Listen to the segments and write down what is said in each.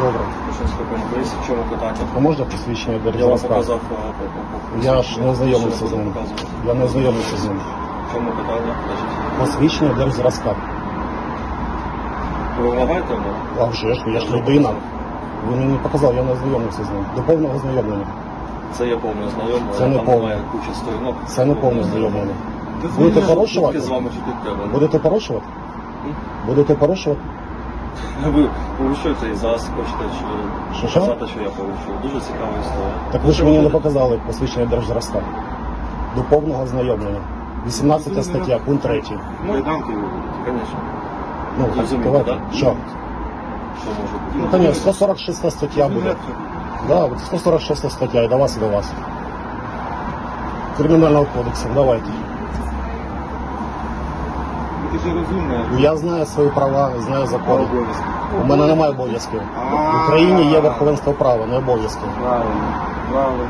Добре. В чому питання? А можна посвідчення Я вам показав е, Я ж не ознайомився з ним. Я не ознайомився з ним. В чому питання? Посвідчення держзразка. Ви вимагаєте мене? А вже ж, я ж людина. Ви мені не показали, я не ознайомився з ним. До повного ознайомлення. Це є повне знайоме, Це не там повне. немає куча сторінок. Це не повне ознайомлення. Та Будете порушувати? з вами чи під тебе. Будете порушувати? Будете порушувати? Ви порушуєте і зараз хочете чи Що, що? сказати, що я порушую. Дуже цікава історія. Так ви ж мені не показали посвідчення держзразка. До повного ознайомлення. 18 стаття, пункт 3. Ну, Майданки ви будете, звісно. Ну, Розумієте, давайте. так? Що? Що може бути? Ну, конечно, 146 стаття буде. Да, от 146 стаття, і до вас, і до вас. Кримінального кодексу, давайте. Ти ж розумна. Я знаю свої права, знаю закони. обов'язки. У мене немає обов'язків. В Україні є верховенство права, не обов'язки. Правильно, правильно.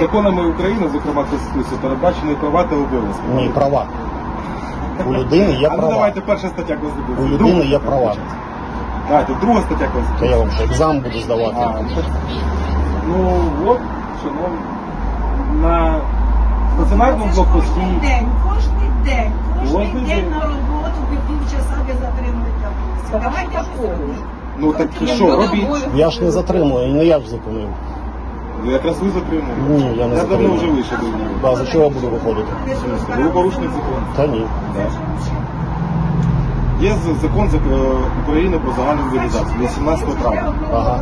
Законами України, зокрема Конституцією, передбачені права та обов'язки. Ні, права. У людини є А ну права. давайте перша стаття У людини є права. Давайте, друга стаття Та я вам що, екзамен буду А, здавати. ну от, шановні, на стаціонарному блокпості. Кожний день, кожний день, кожний Кожний день день. на роботу ви півчаса ви затримуєте. Давайте що щось робити. Ну так і що, робіть? Я ж не затримую, не я ж зупинив. Ну, Якраз ви затримали. Ні, я не Я давно затримую. вже вийшов до нього. Да, за чого я буду виходити? Ви порушник закону. Та ні. Є з- закон зак- е, України про загальну мобілізацію 18 травня. Ага.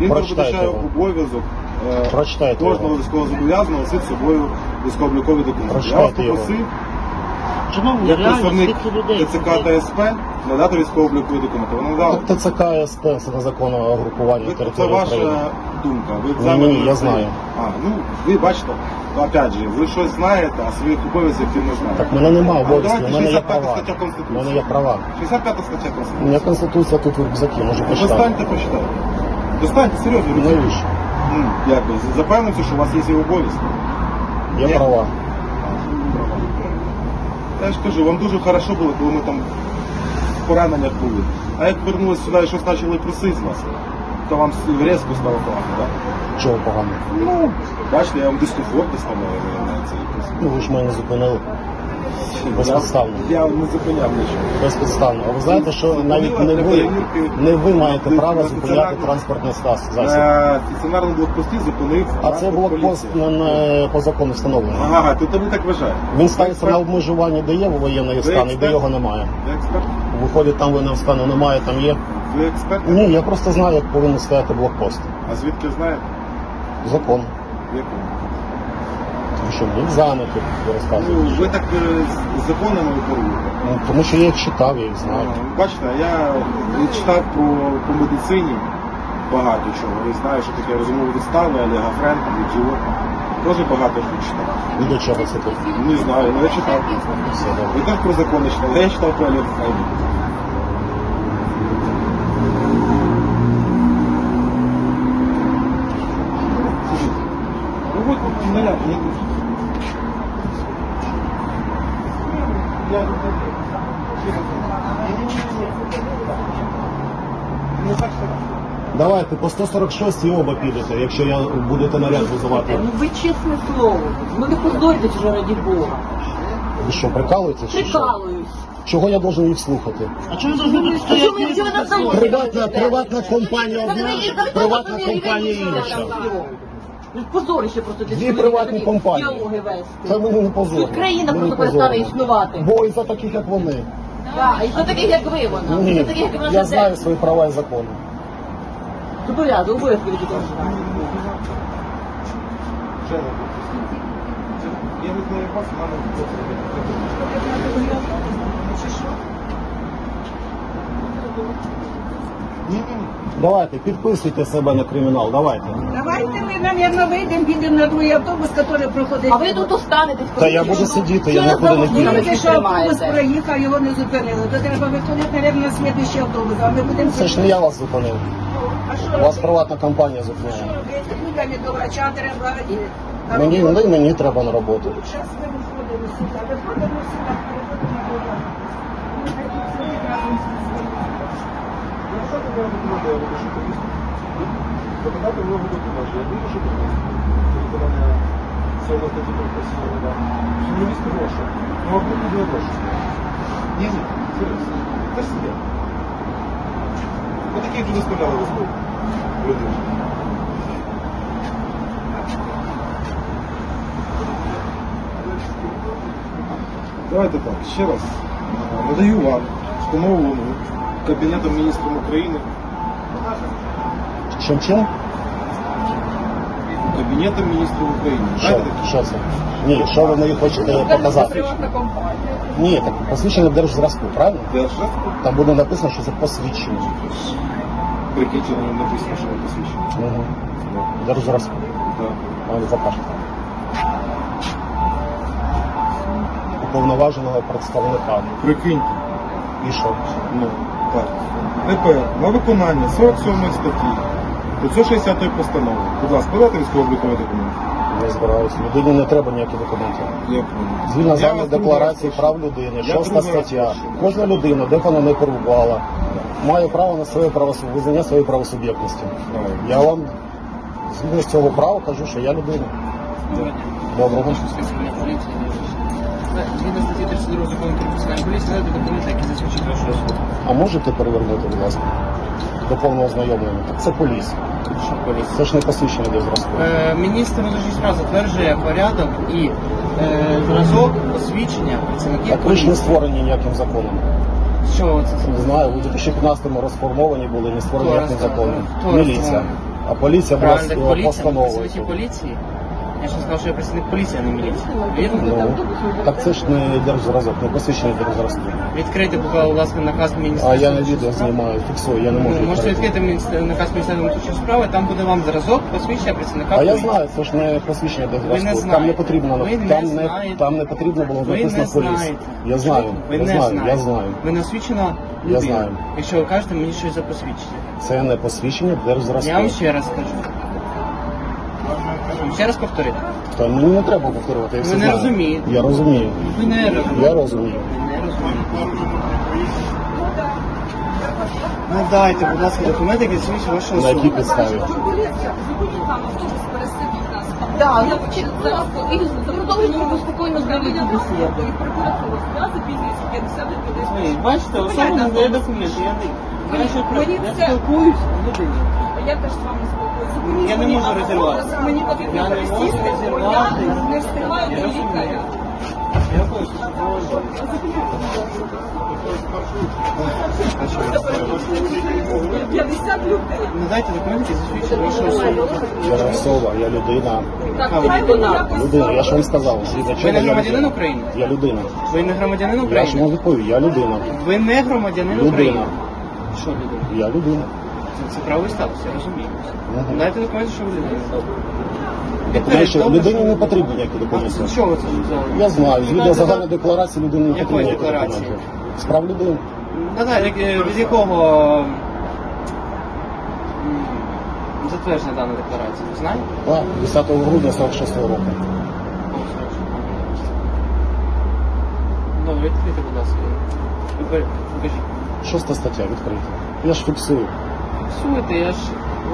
Він Прочитайте передбачає його. обов'язок е, Прочитайте кожного його. військовозобов'язаного носити з собою військово-облікові документи. Я вас Прочитайте його. попросив, Шановні, як представник. ТЦК та СП, надати військово-облікові документи. Вони надали. Так ТЦК СП це незаконне групування Ви- Це території ваша України. думка. Ви Ні, екзамен ні, я знаю. А, ну ви бачите, ну, опять же, ви щось знаєте, а своїх обов'язків не знаєте. Так в мене немає обов'язків, в мене є 65 права. стаття Конституції. мене є права. 65 стаття У Конституції. мене конституція тут в рюкзакі, можу почитати. Достаньте, почитайте. Достаньте, серйозно. Ну, Навіщо? Ну, як ви, запевниться, що у вас є і обов'язки. Є права. Я ж кажу, вам дуже хорошо було, коли ми там в пораненнях були. А як повернулися сюди і щось почали просити з вас, то вам різко стало погано, так? Чого погано? Ну, бачите, я вам дискомфорт доставляю, виявляється, якось. Ну ви ж мене зупинили. Безпідставно. Я, не зупиняв нічого. Безпідставно. А ви знаєте, що навіть не ви, не ви маєте на права зупиняти транспортний стас- засіб. На стаціонарному блокпості зупинив А це транспорт блокпост поліції. по закону встановлений. Ага, то ви так вважаєте. Він ставиться на обмежування, де є воєнний стан, і де його немає. Ви експерт? Виходить, там воєнного стану немає, там є. Ви експерт? Ні, я просто знаю, як повинен стояти блокпост. А звідки знаєте? Закон. В якому? Що мені екзамени тут Ну, розказують. ви так е, з законами оперуєте. Ну, тому що я їх читав, я їх знаю. Ну, Бачите, я читав про, по медицині багато чого. І знаю, що таке розумові відстави, Олега Френка, Діо. Дуже багато що читав. І до чого це тут? Не знаю, але я читав. Все добре. Ви теж про закони читали, я читав про Олега Френка. Давайте по 146 і оба підете, якщо я будете наряд визивати. ну ви чесне слово. Ну не позорьтесь вже раді Бога. Ви що, прикалуєтесь? чи що? Прикалуюсь. Чого я должен їх слухати? А чому ви должны бути А ви на заводі? Приватна, приватна компанія одна, приватна компанія інша. Ну, позорище просто для Дві чоловіка приватні такі компанії. діалоги вести. Це мені не позорно. Тут країна Мені просто перестане позорно. існувати. Бо і за таких, як вони. Так, і за таких, як ви вона. Ні, За таких, як вона я знаю свої права і закони. Зобов'язую, обов'язки раз. Я не знаю, вас, мама. Ні, ні, ні. Давайте, підписуйте себе на кримінал, давайте. Давайте ми, наверное, вийдемо, підемо на другий автобус, який проходить. А ви тут останетесь. Та я буду сидіти, я нікуди не піду. Тільки що автобус проїхав, його не зупинили. То треба виходити, наверное, на слідуючий автобус, а ми будемо... Це ж не я вас зупинив. Що Вас приватна компанія Що робити? Людям і до врача треба. Мені, ну, і мені треба на роботу. Зараз ми виходимо сюди, виходимо сюди, переходимо до вас. Ми тут сидимо разом з Запитати в нього документи, я випишу повістку. Запитати в нього документи, я випишу повістку. Виконання 7 статті прописано, да. Журналіст гроші. Ну, а буде не гроші. Ні, ні, серйозно. Це ж себе. Ось такі вже доставляли розмови. Люди. Давайте так, ще раз. Е, Надаю вам встановлену Кабінетом міністрів України Чим чим? Кабінетом міністрів України. Що? Знаєте такі? Що це? Ні, що ви мені хочете показати? Ні, так посвідчення держзразку, правильно? Держав Там буде написано, що це посвідчення. прикінчено написано, що ви посвідчені. Угу. Держзразку. Так. Вам закажете. Уповноваженого представника. Прикиньте. І що? Ну, Так. Тепер на виконання 47 статті 560 постанови. Будь ласка, подайте військово-обліковий документ. Не збираюся. Людині не треба ніяких документів. Як Згідно з вами декларації прав людини, Я шоста другий раз стаття. Кожна людина, де б вона не перебувала, має право на своє правосуб... визнання своєї правосуб'єктності. Правильно. Я вам згідно з цього права кажу, що я людина. Доброго. Згідно статті 32 закону про національну поліцію, надати документи, які засвідчують вашу особу. А можете перевернути, будь ласка, до повного ознайомлення? Це поліс. Що поліція? Це ж не посвідчення до зразку. Е, Міністр дуже раз затверджує порядок і е, зразок посвідчення працівників Так ви ж не поліції. створені ніяким законом. Що це? Не знаю, у 2015-му розформовані були, не створені Хто ніяким законом. Хто Міліція. розформований? А поліція була Правильно, е, поліція, постановою. працівники поліції. Я не сказав, що я працівник поліції, а не міліції. Вірно? Ну, так це ж не держзразок, не посвідчення держзразку. Відкрийте, будь ласка, наказ міністра. А я на внутрішніх відео знімаю, фіксую, я не можу. Ну, можете відкрити. відкрити міністр- наказ Міністерства внутрішніх справ, там буде вам зразок посвідчення працівника А я поліції. знаю, це ж не посвідчення Ви держзразку. не Там знаєте. не потрібно Ви не там не знаєте. там не потрібно було Ви написано поліс. знаєте. Я знаю, Ви я не знаю, знаєте. я знаю. Ви не освічена Я людина. знаю. Якщо ви кажете мені щось за посвідчення. Це не посвідчення держзразку. Я вам ще раз Ще раз повторити. Та мені не треба повторювати, я Ви все не знаю. розумієте. Я розумію. Ви не розумієте. Я розумію. Ви не розумієте. Надайте, будь ласка, документи, які засвідчують вашу На якій особу. підставі? Так, я вчила і продовжуємо спокійно з нами бесіду. Ви Бачите, особа не дає документи. Я не я що Мені я це- спілкуюсь з людиною. Я теж з вами спілкуюся. Я не можу розірвати. Мені потрібно Я не можу пересісти, бо я не встигаю Я до лікаря. Я хочу. А що? 50 людей. Надайте документи, які вашу особу. Я особа, я людина. Так, хай людина? вона Людина, я ж вам сказав, Ви не громадянин. України? Я людина. Ви не громадянин Я ж України? вам відповів, я людина. Ви не громадянин Людина. України? Що людина? Я людина. Це- Це правовий статус, я розумію. Дайте документи, що ви. Документи, що людині не потрібні ніякі документи. Що ви це взяли? Я знаю, згідно Дайте загальної декларації людини не Якої ніякі декларації? документи. Справ людини. Надайте, як- е, від якого м, затверджена дана декларація, ви знаєте? Так, 10 грудня 46 року. Добре, відкрийте, будь ласка. Ви Покажіть. Шоста стаття, відкрита. Я ж фіксую. Фіксуйте, я ж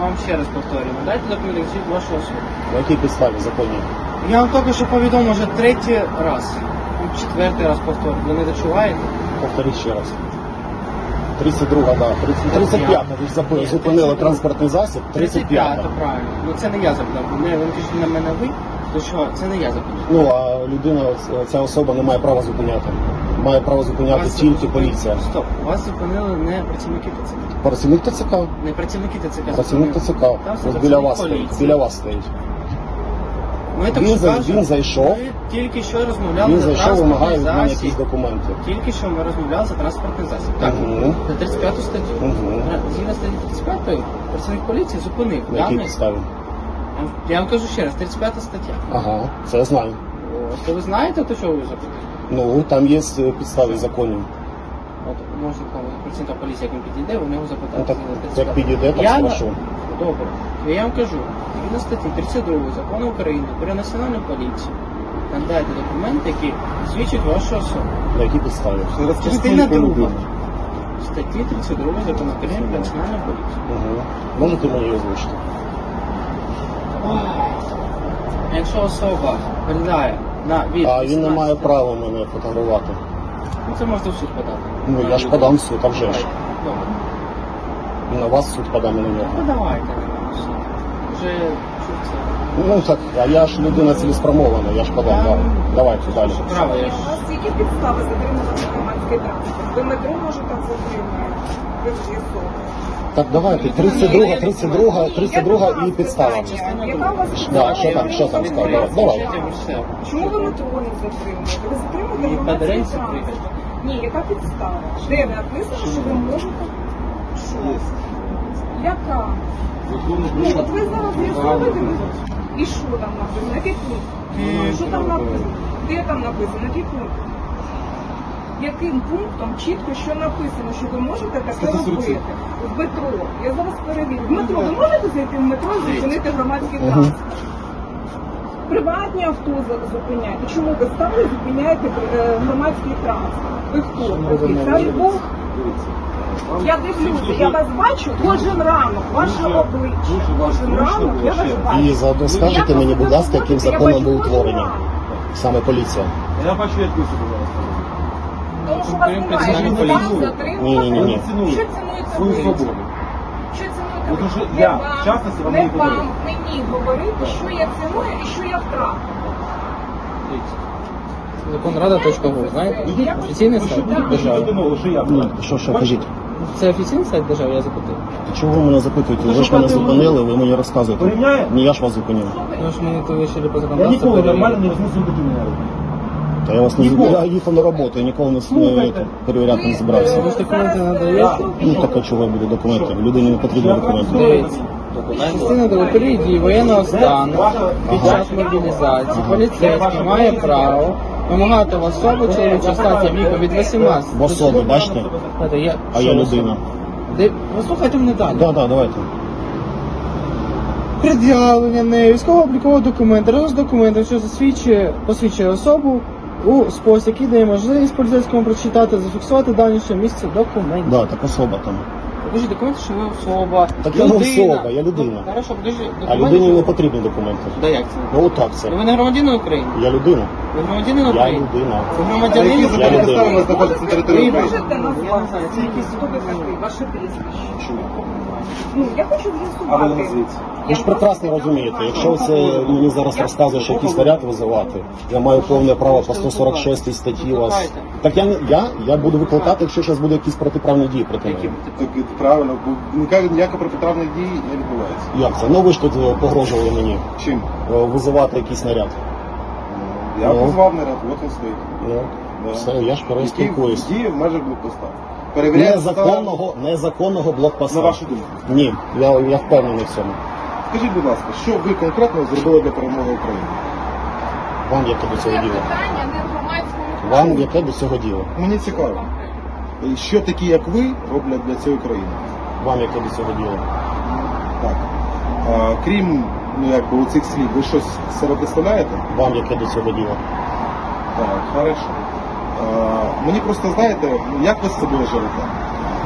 вам ще раз повторюю. Надайте документи від вашу особу. На якій підставі законі? Я вам тільки що повідомив вже третій раз. Ну, Четвертий раз повторюю. Ви не дочуваєте? Повторіть ще раз. 32, да. 30, 35, ви ж запи- зупинили транспортний засіб. 35. правильно. Ну це не я запитав. Не, ви кажете на мене ви, то що це не я запитав. Ну, а людина, ця особа не має права зупиняти. Має право зупиняти Вас тільки поліція. Стоп, вас зупинили не працівники ТЦК. Працівник ТЦК. Не працівники ТЦК. Працівник. ТЦК. Там Ось біля вас поліції. стоїть. Біля вас стоїть. Ми так Він, за- він зайшов, Ми тільки що розмовляли він за зайшов, транспортний вимагає від мене засіб. якісь документи. Тільки що ми розмовляли за транспортний засіб. Так. Мгм. За 35 статтю. Мгм. Згідно статті 35 працівник поліції зупинив. На якій даний- підставі? Я вам кажу ще раз, 35 стаття. Ага, це я знаю. О, То ви знаєте, то що ви запитуєте? Ну, там є е, підстави законів. От можна коли працівника поліції, як він підійде, ви в нього запитати. Ну як підійде, так Я спрошу. Добре. Я вам кажу, згідно статті 32 закону України про національну поліцію, надайте документи, які свідчать вашу особу. На якій підставі? Частина друга. статті 32 закону України про національну поліцію. Угу. Можете мені озвучити? Якщо особа виглядає на від А він не 18 має права мене фотографувати. Ну це можна в суд подати. Ну я ж подам в суд, а вже ж. Добре. На вас суд подам і на нього. Ну давайте. Вже чув це. Ну так, а я ж людина цілеспрямована, я ж подам. Да. Давайте далі. Право, я ж. У вас які підстави затримувати громадський транспорт? Ви метро може так затримуєте? Ви ж з'ясовуєте. Так, давайте, 32, 32, 32 і підстава. Яка у вас Да, що там, що там сказати? Давай. Давай. Чому ви метро не затримуєте? Ви затримуєте І громадський подеревці транспорт. приїхати. Ні, яка підстава? Де написано, що ви можете? Що? Яка? Ну, от ви зараз з'ясовуєте, і що там написано? Який пункт? Що там написано? Де там написано? Який пункт? Яким пунктом чітко що написано, що ви можете таке робити? В метро. Я зараз перевірю. В метро ви можете зайти в метро і зупинити громадський транспорт? Приватні авто зупиняєте. Чому ви стали зупиняєте е, громадський транспорт? Ви хто? такий? Бог? Я дивлюся, я вас бачу кожен ранок, ваше обличчя. Кожен ранок я вас бачу. І заодно скажете мені, будь ласка, яким законом ви утворені? Саме поліція. Я бачу, як ви себе ви там поліції. Ні, ні, ні, ні. Що Цінуєте цінуєте свою ви? свободу. Що цінуєте Ну, що Не я, вам, в частності, вам не не говорю. вам мені говорити, що я ціную і що я втратила. Законрада.гу, знаєте? Офіційний сайт Ви держави. що я. Ну, що, що, кажіть. Це офіційний сайт держави, я запитав. Чого ви мене запитуєте? Ви ж мене зупинили, ви мені розказуєте. Порівняє? Ні, я ж вас зупинив. Тому що ми то вирішили по Я законодавству. ніколи нормально не розмусив бути мене. Та я вас не Ніколи. я їхав на роботу, я нікого не, не перевіряти не збирався. Ви ж документи надаєте? Ну так а чого буде документи? Людині не потрібні документи. Частина до період дії воєнного стану під час мобілізації поліцейський має право вимагати в особу чоловічого статі віку від 18. В особи, бачите? Я- А я людина. Де- Ви мене далі. Так, так, давайте. Пред'явлення нею військово-облікового документу разом з документом, що засвідчує, посвідчує особу у спосіб, який дає можливість поліцейському прочитати, зафіксувати дані, що місце документів. Да, так особа там. Покажіть документи, що ви особа. Так я не особа, я людина. Ну, Хорошо, покажіть А документи. людині не потрібні документи. Да як це? Ну отак Ну, це. Ви не громадянин України. Я людина. Ви громадянин Я України. людина. Ви громадянин Я України. людина. знаходиться Ви України. можете Я не назвати, знаю, це якісь хто ви такий, ваше прізвище? Чую. Ну, я хочу А ви не з'ясувати. назвіться. Ви ж прекрасно розумієте, якщо це мені зараз розказує, що якийсь наряд визивати, я маю повне право по 146 статті вас. Так я не я, я буду викликати, якщо зараз буде якісь протиправні дії проти мене. Так правильно, бо ніяка- ніяка протиправних дій не відбувається. Як це? Ну ви ж тут е, погрожували мені Чим? е, визивати якийсь наряд. Я Ну. позвав наряд, от він стоїть. Ну, Да. все, я ж переспілкуюсь. діє в межах блокпоста. Перевіряє Незаконного, незаконного блокпоста. На вашу думку. Ні, я, я впевнений в цьому. Скажіть, будь ласка, що ви конкретно зробили для перемоги України? Вам яке до цього діло? питання не в громадському Вам яке до цього діло? Мені цікаво. І Що такі, як ви, роблять для цієї країни? Вам яке до цього діло? Так. А, крім ну, якби, оцих слів, ви щось себе представляєте? Вам яке до цього діло? Так, хорошо. Мені просто знаєте, як ви з собою живете?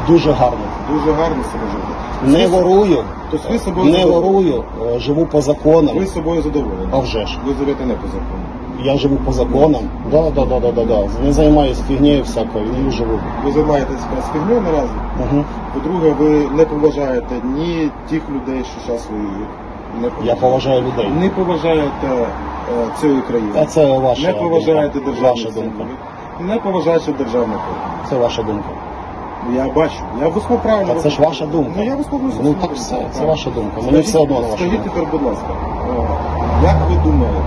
Дуже гарно. Дуже гарно себе живете. Не ворую, Тобто ви собою не задоволені? ворую, е, живу по законам. Ви собою задоволені? А вже ж. Ви живете не по закону. Я живу по законам. Да, да, да, да, да, да. Не займаюся фігнею всякою і живу. Ви займаєтесь якраз фігньою наразі. Угу. По-друге, ви не поважаєте ні тих людей, що зараз воюють. Не поважаєте. Я поважаю людей. Не поважаєте е, цієї країни. А це ваша не поважаєте державну. Не поважаєте державну код. Це ваша думка. Я бачу. Я високо це ж ваша думка. Ну я висловлюся. Ну так все, це ваша думка. Мені все одно на вашу Скажіть думку. тепер, будь ласка, е, як ви думаєте,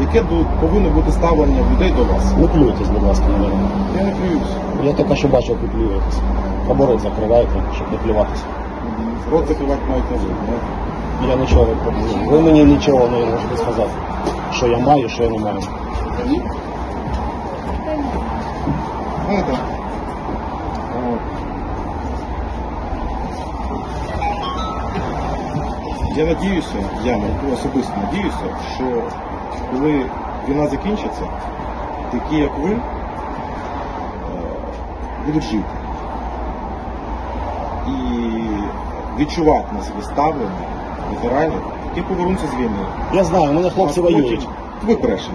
е, яке ду- повинно бути ставлення людей до вас? Не плюйтесь, будь ласка, на мене. Я не плююся. Я тільки що бачив, як ви плюєтесь. Або рот закриваєте, щоб не плюватися. Рот закривати маєте ви. не? Я нічого не пробую. Ви мені нічого не можете сказати. Що я маю, що я не маю. Знаєте, е, Я надіюся, я особисто надіюся, що коли війна закінчиться, такі як ви е, будуть жити. і відчувати на себе ставлення ветеранів, які повернуться з війни. Я знаю, у мене хлопці воюють. Ви брешете.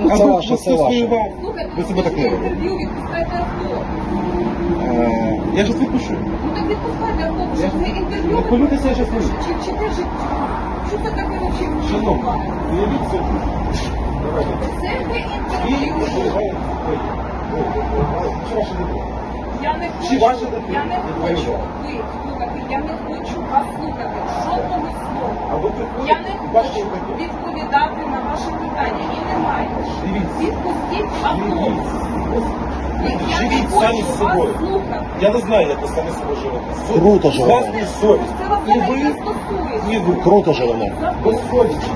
Ну, це ви це хтось ваше. воював, Слухайте, Ви себе так не робите. інтерв'ю відпускайте авто. Е, Я щас відпущу. Ну так відпускайте авто, що це інтерв'ю. Не хвилюйтеся, я щас не Чи, чи те життя? Що це таке взагалі? Шановні, уявіть це. Давайте. Це не інтерв'ю. Чи ваше дитина? Я не хочу, я не Не хочу, ви слухати, я не хочу вас слухати. Жодного А слова. Я не хочу відповідати на ваші питання. І немає. Дивіться. Відпустіть авто. Я не Живіть хочу самі з вас слухати. Я не знаю, як ви самі себе живете. Круто У живете. вас є совість. Це вас І навіть не ви, стосується. і ви Круто живемо. без совісті.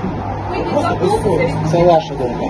Ви не Просто без забудьте. Це ваша думка.